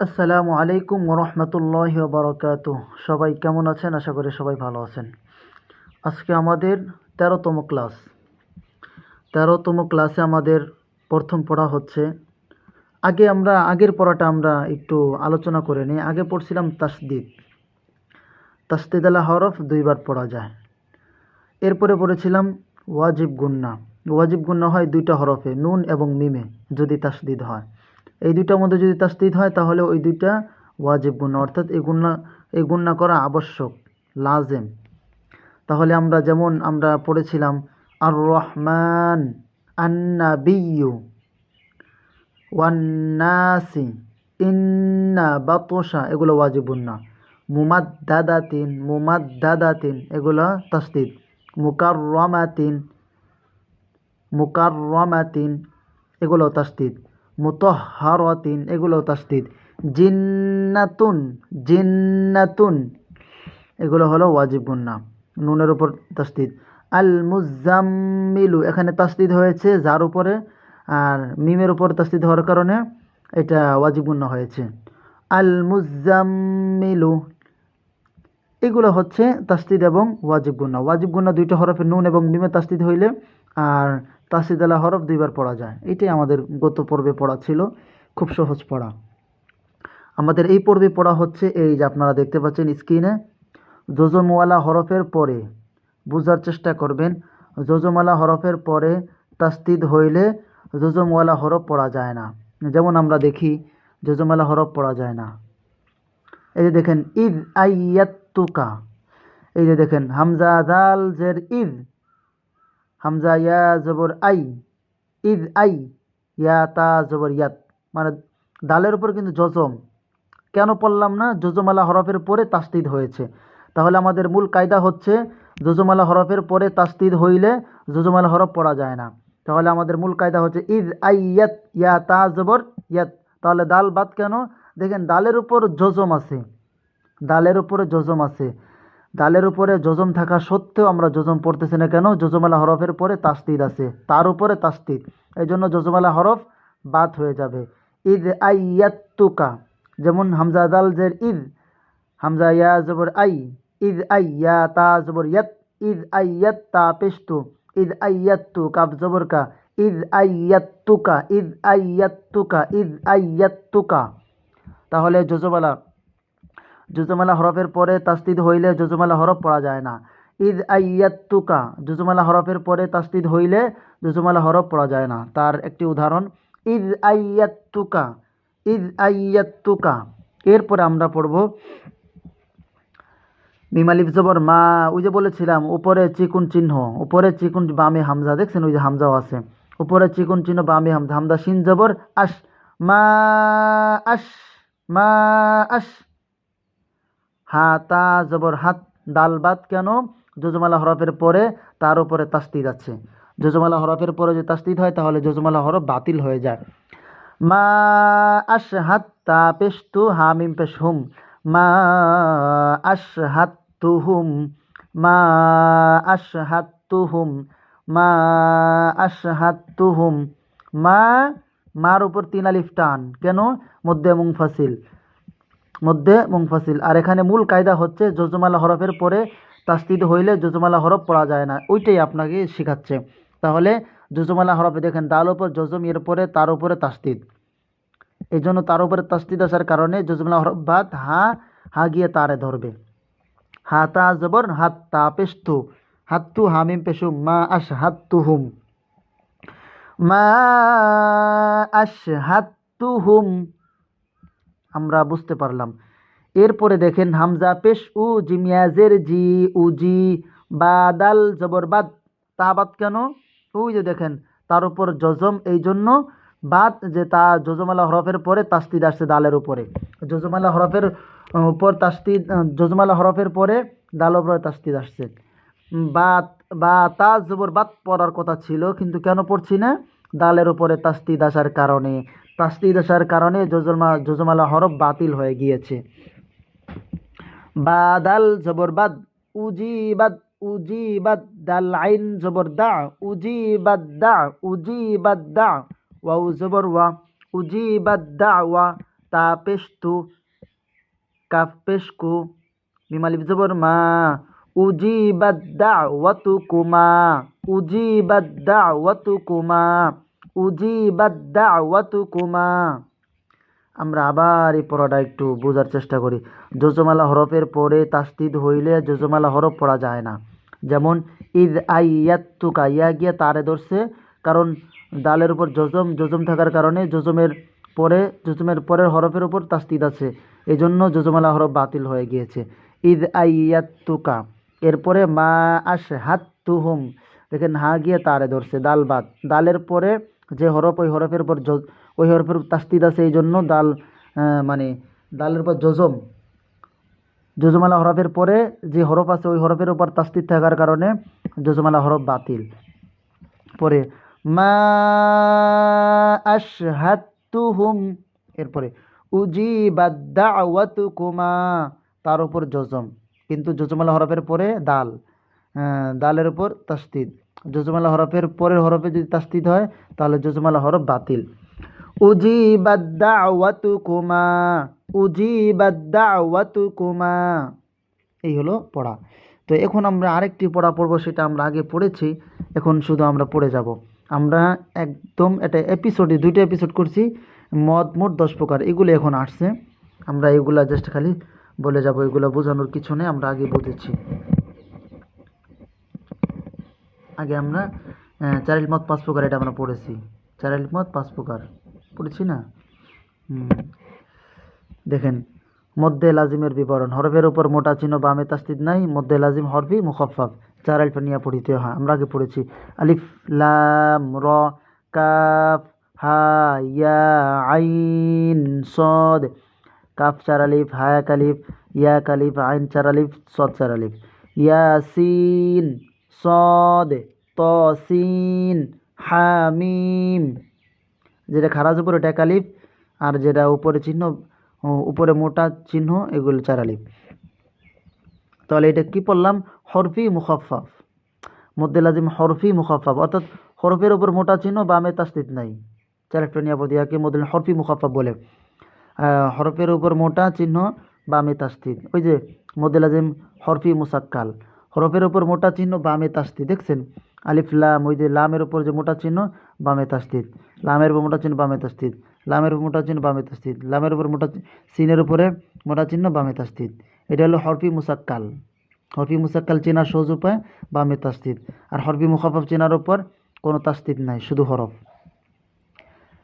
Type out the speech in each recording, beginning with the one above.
আসসালামু আলাইকুম ওরহমতুল্লাহ বারকাত সবাই কেমন আছেন? আশা করি সবাই ভালো আছেন। আজকে আমাদের তেরোতম ক্লাস। তেরোতম ক্লাসে আমাদের প্রথম পড়া হচ্ছে। আগে আমরা, আগের পড়াটা আমরা একটু আলোচনা করে নিই। আগে পড়ছিলাম তাসদিদ। তাসদিদ আলা হরফ দুইবার পড়া যায়। এরপরে পড়েছিলাম ওয়াজিব গুন্না। ওয়াজিব গুন্না হয় দুইটা হরফে, নুন এবং মিমে, যদি তাসদিদ হয়। এই দুইটার মধ্যে যদি তাসদিদ হয়, তাহলে ওই দুইটা ওয়াজিব গুন্না অর্থাৎ এই গুন্না এই করা আবশ্যক, লাজেম। তাহলে আমরা যেমন আমরা পড়েছিলাম আর রহমান আন্নাবিয়ু ওয়ান্নাসি ইন্না বাতোসা এগুলো ওয়াজিবুন্না মুমাদ্দাদাতিন মুমাদ্দাদাতিন, এগুলো তাসদিদ। মুকাররমাতিন মুকাররমাতিন, এগুলো তাসদিদ। মুতহহারাতিন এগুলো তাসদিদ। জিন্নাতুন জিন্নাতুন, এগুলো হলো ওয়াজিব গুন্না নুনের উপর তাসদিদ। আল মুজাম্মিলু এখানে তাসদিদ হয়েছে যার উপরে, আর মিমের উপর তাসদিদ হওয়ার কারণে এটা ওয়াজিব গুন্না হয়েছে। আল মুজাম্মিলু এগুলো হচ্ছে তাসদিদ এবং ওয়াজিব গুন্না ওয়াজিব গুন্না দুইটা হরফে নুন এবং মিমে তাসদিদ হইলে, আর তাসদিদ আলা হরফ দুইবার পড়া যায়। এটাই আমাদের গত পর্বে পড়া ছিল। খুব সহজ পড়া। আমাদের এই পর্বে পড়া হচ্ছে এই যে আপনারা দেখতে পাচ্ছেন স্ক্রিনে যোজমওয়ালা হরফের পরে বোঝার চেষ্টা করবেন। যোজমালা হরফের পরে তাস্তিদ হইলে যোজমওয়ালা হরফ পড়া যায় না। যেমন আমরা দেখি যোজমালা হরফ পড়া যায় না। এই যে দেখেন ঈদ আইয়াত্তুকা। এই যে দেখেন, হামজা দাল জের ঈদ হামজা, ইয়া জবর আই ঈদ আই, ইয়া তা জবর ইয়াত। মানে দালের উপর কিন্তু জজম। কেন পড়লাম না? যোজমালা হরফের পরে তাস্তিদ হয়েছে। তাহলে আমাদের মূল কায়দা হচ্ছে যোজমালা হরফের পরে তাস্তিদ হইলে যোজমালা হরফ পড়া যায় না। তাহলে আমাদের মূল কায়দা হচ্ছে ঈদ আই ইয়াত, ইয়া তা জবর ইয়াত। তাহলে দাল বাদ কেন? দেখেন, দালের উপর জজম আছে। দালের উপরে জজম আছে। দালের উপরে জজম থাকা সত্ত্বেও আমরা জজম পড়তেছি না কেন? জজমালা হরফের পরে তাস্তিদ আছে। তার উপরে তাস্তিদ এই জন্য জজমালা হরফ বাদ হয়ে যাবে। ঈদ আইয়াত্তুকা। যেমন হামজা দাল জের ঈদ হামজা ইয়া জবর আই। ঈদ আই ইয়া তা জবর ইয়াত। ঈদ আইয়াত তা পেস্তু ঈদ আইয়াত্তু কাব জবর কা। ঈদ আইয়াত্তুকা। ঈদ আইয়াত্তুকা। ঈদ আইয়াত্তুকা। তাহলে জজমালা জুজমালা হরফের পরে তাস্তিদ হইলে জুজমালা হরফ পড়া যায় না। ঈদ আইয়াত্তুকা জুজমালা হরফের পরে তাস্তিদ হইলে জুজমালা হরফ পড়া যায় না। তার একটি উদাহরণ ঈদ আইয়াত্তুকা ঈদ আইয়াত্তুকা এরপরে আমরা পড়ব মিমালিফ জবর মা, ওই যে বলেছিলাম, উপরে চিকুন চিহ্ন, উপরে চিকুন বামে হামজা, দেখছেন ওই যে হামজাও আছে। উপরে চিকুন চিহ্ন, বামে হামজা হামজা শিন জবর আস মা আস মা আস হাতা জবর, হাত দাল বাদ কেন? যোজমালা হরফের পরে তার উপরে তাস্তিদ আছে। যজমালা হরফের পরে যদি তাস্তিদ হয়, তাহলে যোজমালা হরফ বাতিল হয়ে যায়। মা আশ হাত তা পেস্তু হামিম পেশ হুম। মা আশ হাত তু হুম। মা আশ হাত তু হুম। মা আশ হাত তু হুম। মা, মার উপর তিন আলিফ টান। কেন? মধ্যে মুংফাসিল মধ্যে মুংফাসিল আর এখানে মূল কায়দা হচ্ছে জজমালা হরফের পরে তাস্তিদ হইলে জজমালা হরফ পড়া যায় না। ওইটাই আপনাকে শেখাচ্ছে। তাহলে জজমালা হরফে দেখেন, দাল উপর জজম এর পরে তার উপরে তাস্তিদ। এই জন্য তার উপরে তাস্তিদ আসার কারণে জজমালা হরফ বাদ, হা হা গিয়ে তারে ধরবে। হা তা জবর হাত তা পেস্তু। হাত্তু হামিম পেশু, মা আশ হাত্তু হুম মা আশ হাত্তু হুম আমরা বুঝতে পারলাম। এরপরে দেখেন, হামজা পেশ উ জিমিয়াজের জি, উ উজি বাদাল জবর, বাদ, তা বাদ কেন? ওই যে দেখেন, তার উপর জজম এই জন্য, বাদ যে তা জজমালা হরফের পরে তাস্তিদ আসছে দালের উপরে। জজমালা হরফের উপর তাস্তিদ জজমালা হরফের পরে দাল উপরে তাস্তিদ আসছে। বাত বা, তা, জবর, বাদ পড়ার কথা ছিল, কিন্তু কেন পড়ছি না? দালের উপরে তাস্তিদ আসার কারণে। তাস্তিদ আসার কারণে যোজমা, যোজমালা হরফ বাতিল হয়ে গিয়েছে। বাদাল জবর বাদ উজিবাদ উজিবাদ, দাল আইন জবর দা, উজিবাদ দা উজিবাদ দা, ওয়াউ জবর ওয়া, উজিবাদ দা ওয়া, তা পেশ তু কাফ পেশ কু মিমালিফ জবর মা, উজিবাদ দাওয়াতু কুমা উজিবাদ দাওয়াতু কুমা আমরা আবার এই পড়াটা একটু বোঝার চেষ্টা করি। যোজমালা হরফের পরে তাস্তিদ হইলে যোজমালা হরফ পড়া যায় না। যেমন ঈদ আইয়াত্তুকা ইয়া গিয়া তারে ধরছে, কারণ দালের উপর জজম জজম থাকার কারণে জজমের পরে জজমের পরের হরফের উপর তাস্তিদ আছে। এই জন্য যোজমালা হরফ বাতিল হয়ে গিয়েছে। ঈদ আইয়াত্তুকা এরপরে মা আশ হাত তুহুম দেখেন হা গিয়ে তারে ধরছে, দাল বাদ। ডালের পরে যে হরফ, ওই হরফের উপর জ- ওই হরফের তাস্তিদ আছে, এই জন্য দাল মানে দালের উপর জজম। যজমালা হরফের পরে যে হরফ আছে, ওই হরফের উপর তাস্তিদ থাকার কারণে যজমালা হরফ বাতিল। পরে, মা আশহাতুহুম এরপরে, উজিবাদ দাওয়াতুকুমা, তার উপর জজম। কিন্তু যজমালা হরফের পরে দাল দালের উপর তাস্তিদ। যজমালা হরফের পরের হরফে যদি তাস্তিদ হয়, তাহলে যজমালা হরফ বাতিল। উজিবাদ দাওয়াতুকুমা উজিবাদ দাওয়াতুকুমা। এই হলো পড়া। তো এখন আমরা আরেকটি পড়া পড়ব, সেটা আমরা আগে পড়েছি। এখন শুধু আমরা পড়ে যাব। আমরা একদম এটা এপিসোডে দুইটা এপিসোড করছি, মদ, মোট দশ প্রকার। এগুলো এখন আসছে। আমরা এগুলা জাস্ট খালি বলে যাব, এগুলো বোঝানোর কিছু নেই, আমরা আগে বুঝেছি। আমরা আহ, চারিল মত পাঁচ প্রকার এটা আমরা পড়েছি। চারিল মত পাঁচ প্রকার। পড়েছি না। দেখেন মধ্যে লাজিমের বিবরণ। হরফের উপর মোটা চিহ্ন বামে তাস্তিদ নাই মধ্যে লাজিম হরফি মুখফাফ চার আলিফা নিয়ে পড়িতে হয়। আমরা আগে পড়েছি আলিফ লাম র কাফ হা ইয়া আইন সদ। কাফ চার আলিফ হায়া কালিফ ইয়া কালিফ আইন চার আলিফ সদ চার আলিফ। ইয়াসিন সদ, তসিন, হামিম। যেটা খারাজ উপরে এক আর যেটা উপরে চিহ্ন উপরে মোটা চিহ্ন, এগুলো চার আলিফ। তাহলে এটা কি পড়লাম? হরফি মুখাফাফ মধ্যে লাজিম হরফি মুখাফাফ অর্থাৎ হরফের উপর মোটা চিহ্ন, বামে তাস্তিত নাই। চারটা নিয়াপদিয়াকে মধ্যে হরফি মুখাফাফ বলে। হরফের উপর মোটা চিহ্ন, বামে তাস্তিদ ওই যে মধ্যে লাজিম হরফি মুসাক্কাল। হরফের ওপর মোটা চিহ্ন, বামে তাস্তিদ দেখছেন? আলিফ, লাম, ওই যে লামের উপর যে মোটা চিহ্ন, বামে তাস্তিদ লামের উপর মোটা চিহ্ন, বামে তাস্তিদ লামের উপর মোটা চিহ্ন, বামে তাস্তিদ লামের উপর মোটা সিনের উপরে মোটা চিহ্ন, বামে তাস্তিদ এটা হলো হরফি মুসাক্কাল। হরফি মুসাক্কাল চেনার সহজ উপায়, বামে তাস্তিদ আর হরফি মুখাফাফ চেনার উপর কোনো তাস্তিদ নাই, শুধু হরফ।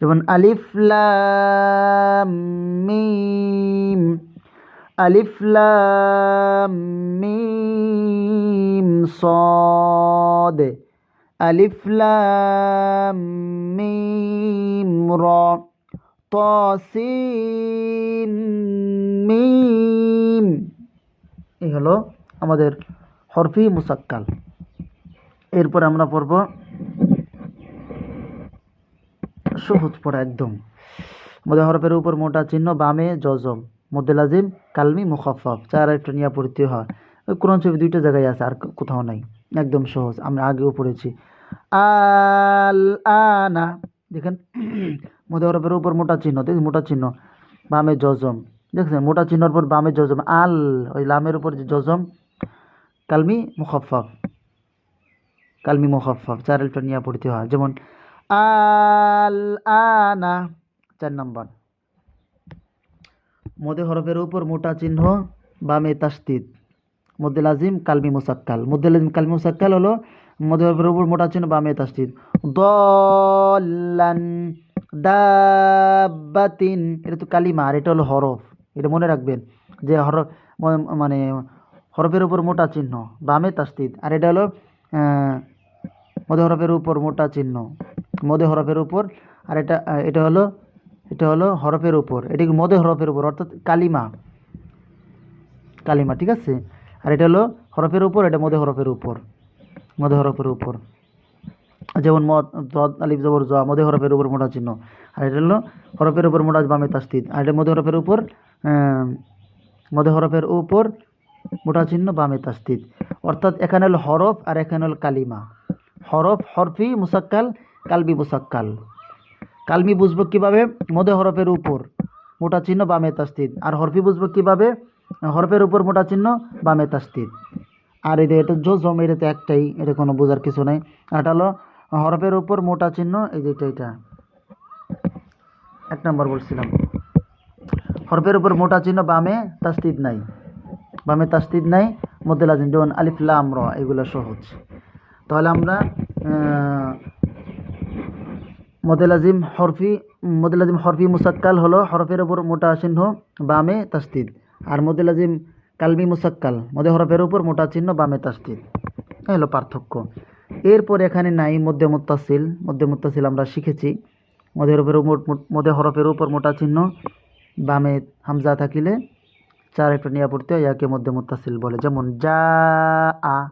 যেমন আলিফ, লাম, মিম আলিফলামিম সদ। আলিফলামিম র। মিম। এই হলো আমাদের হরফি মুসাক্কাল। এরপর আমরা পড়ব সহজ পড়া একদম। আমাদের হরফের উপর মোটা চিহ্ন বামে জজম মধ্যে লাজিম কালমি মুখাফাফ চার একটা নিয়ে পড়তে হয়। ওই কোরআন ছবি দুইটা জায়গায় আছে, আর কোথাও নাই। একদম সহজ, আমরা আগেও পড়েছি। আল আনা, দেখেন মধ্যে হরফের উপর মোটা চিহ্ন, দেখুন মোটা চিহ্ন, বামে জজম। দেখছেন, মোটা চিহ্নর পর বামে জজম। আল, ওই লামের উপর যে জজম, কালমি মুখাফাফ কালমি মুখাফাফ চার একটা নিয়ে পড়তে হয়। যেমন, আল আনা, চার নম্বর। মধ্যে হরফের উপর মোটা চিহ্ন, বামে তাস্তিদ। মধ্যে লাজিম, কালমি মুসাক্কাল। মধ্যে লাজিম, কালমি মুসাক্কাল হলো মধ্যে হরফের উপর মোটা চিহ্ন, বামে তাস্তিদ। দলান দাবাতিন এটা তো কালিমা, আর এটা হলো হরফ। এটা মনে রাখবেন যে হরফ মানে হরফের উপর মোটা চিহ্ন, বামে তাস্তিদ। আর এটা হলো মধ্যে হরফের উপর মোটা চিহ্ন। মধ্যে হরফের উপর, আর এটা এটা হলো এটা হলো হরফের উপর। এটা মধ্যে হরফের উপর? অর্থাৎ কালিমা। কালিমা, ঠিক আছে? আর এটা হলো হরফের উপর, এটা মদে হরফের উপর। মদে হরফের উপর। যেমন মদ, দদ, আলিফ, জবর জোয়া মধ্যে হরফের উপর মোটা চিহ্ন। আর এটা হলো হরফের উপর মোটা বামে তাস্তিদ আর এটা মধ্যে হরফের উপর মধ্যে হরফের উপর মোটা চিহ্ন বামে তাস্তিদ অর্থাৎ এখানে হলো হরফ আর এখানে হলো কালিমা। হরফ, হরফি, মুসাক্কাল, কালবি মুসাক্কাল। কালমি বুঝব কীভাবে? মধ্যে হরফের উপর, মোটা চিহ্ন বামে তাস্তিদ আর হরফি বুঝব কীভাবে? হরফের উপর মোটা চিহ্ন বামে তাস্তিদ আর যে এটা জোজম, এটা তো একটাই, এটা কোনো বোঝার কিছু নাই। এটা হলো হরফের উপর মোটা চিহ্ন, এই যে এটা এটা। এক নম্বর বলছিলাম। হরফের উপর মোটা চিহ্ন বামে তাস্তিদ নাই। বামে তাস্তিদ নাই, মধ্যে লাজিম যেমন আলিফ, লাম, র, এগুলো সহজ। তাহলে আমরা আহ, মধ্যে লাজিম হরফি মধ্যে লাজিম হরফি মুসাক্কাল হলো হরফের ওপর মোটা চিহ্ন বামে তাস্তিদ আর মধ্যে লাজিম কালমি মুসাক্কাল মধ্যে হরফের উপর মোটা চিহ্ন বামে তাস্তিদ হলো পার্থক্য। এরপর এখানে নাই মধ্যে মুত্তাসিল। মধ্যে মুত্তাসিল আমরা শিখেছি। মধ্যে হরফের মধ্যে হরফের উপর মোটা চিহ্ন বামে হামজা থাকিলে চার একটা নিয়ে পড়তে হয় ইয়াকে মধ্যে মুত্তাসিল বলে। যেমন যা আ